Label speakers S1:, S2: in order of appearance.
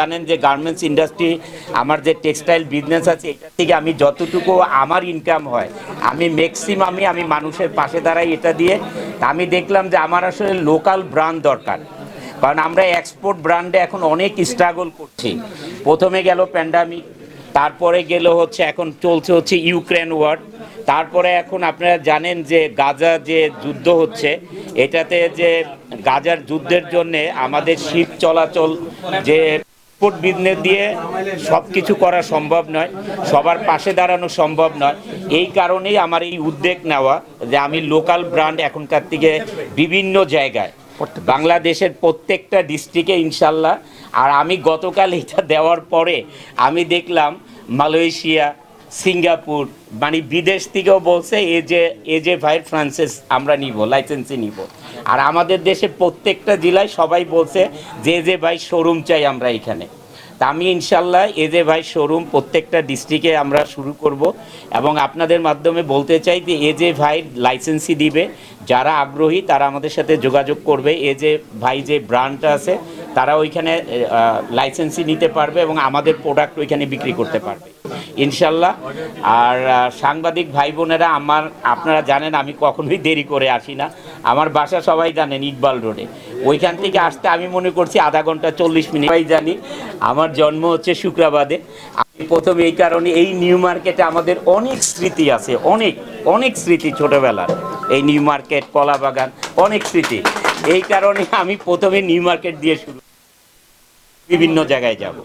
S1: জানেন যে garments industry আমার যে টেক্সটাইল বিজনেস আছে, এটা থেকে আমি যতটুকু আমার ইনকাম হয়, আমি ম্যাক্সিমামই আমি মানুষের পাশে দাঁড়াই এটা দিয়ে। আমি দেখলাম যে আমার আসলে লোকাল ব্র্যান্ড দরকার। কারণ আমরা এক্সপোর্ট ব্র্যান্ডে এখন অনেক স্ট্রাগল করছি। প্রথমে গেল প্যান্ডামিক তারপরে গেল হচ্ছে এখন চলছে হচ্ছে ইউক্রেন ওয়ার তারপরে এখন আপনারা জানেন যে গাজা যে যুদ্ধ হচ্ছে, এটাতে যে গাজার যুদ্ধের জন্যে আমাদের শিপ চলাচল যে এক্সপোর্ট বিজনেস দিয়ে সব কিছু করা সম্ভব নয়, সবার পাশে দাঁড়ানো সম্ভব নয়। এই কারণেই আমার এই উদ্যোগ নেওয়া যে আমি লোকাল ব্র্যান্ড এখনকার থেকে বিভিন্ন জায়গায়, বাংলাদেশের প্রত্যেকটা ডিস্ট্রিক্টে ইনশাল্লাহ। আর আমি গতকাল এটা দেওয়ার পরে আমি দেখলাম মালয়েশিয়া সিঙ্গাপুর মানে বিদেশ থেকেও বলছে, এ যে এ যে ভাইয়ের ফ্রান্সেস, আমরা নিব, লাইসেন্সই নিব। আর আমাদের দেশে প্রত্যেকটা জেলায় সবাই বলছে, যে যে ভাই শোরুম চাই আমরা এখানে। তা আমি ইনশাল্লাহ এ যে ভাই শোরুম প্রত্যেকটা ডিস্ট্রিক্টে আমরা শুরু করব এবং আপনাদের মাধ্যমে বলতে চাই যে, এ যে ভাই লাইসেন্সই দিবে, যারা আগ্রহী তারা আমাদের সাথে যোগাযোগ করবে। এ যে ভাই যে ব্র্যান্ডটা আছে তারা ওইখানে লাইসেন্সই নিতে পারবে এবং আমাদের প্রোডাক্ট ওইখানে বিক্রি করতে পারবে। ইনশাল্লাহ। আর সাংবাদিক ভাই বোনেরা আমার, আপনারা জানেন আমি কখনোই দেরি করে আসি না। আমার বাসা সবাই জানেন ইকবাল রোডে। ওইখান থেকে আসতে আমি মনে করছি আধা ঘণ্টা চল্লিশ মিনিট। জানি আমার জন্ম হচ্ছে শুক্রাবাদে আমি প্রথম এই কারণে এই নিউ মার্কেটে আমাদের অনেক স্মৃতি আছে, অনেক অনেক স্মৃতি ছোটবেলার। এই নিউ মার্কেট কলা বাগান অনেক স্মৃতি। এই কারণে আমি প্রথমে নিউ মার্কেট দিয়ে শুরু বিভিন্ন জায়গায় যাব।